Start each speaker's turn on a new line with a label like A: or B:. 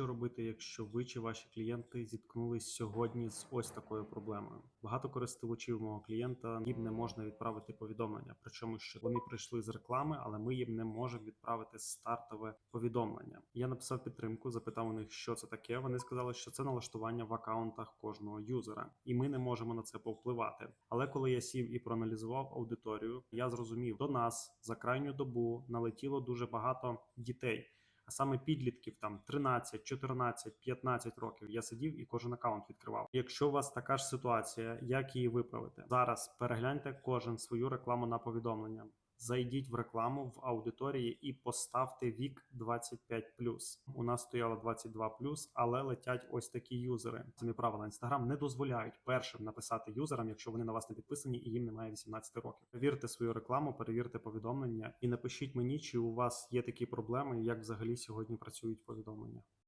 A: Що робити, якщо ви чи ваші клієнти зіткнулись сьогодні з ось такою проблемою? Багато користувачів мого клієнта їм не можна відправити повідомлення, причому що вони прийшли з реклами, але ми їм не можемо відправити стартове повідомлення. Я написав підтримку, запитав у них, що це таке. Вони сказали, що це налаштування в акаунтах кожного юзера, і ми не можемо на це повпливати. Але коли я сів і проаналізував аудиторію, я зрозумів, до нас за крайню добу налетіло дуже багато дітей. А саме підлітків там 13, 14, 15 років. Я сидів і кожен аккаунт відкривав. Якщо у вас така ж ситуація, як її виправити? Зараз перегляньте кожен свою рекламу на повідомлення. Зайдіть в рекламу в аудиторії і поставте вік 25+. У нас стояло 22+, але летять ось такі юзери. Самі правила Instagram не дозволяють першим написати юзерам, якщо вони на вас не підписані і їм немає 18 років. Перевірте свою рекламу, перевірте повідомлення і напишіть мені, чи у вас є такі проблеми, як взагалі сьогодні працюють повідомлення.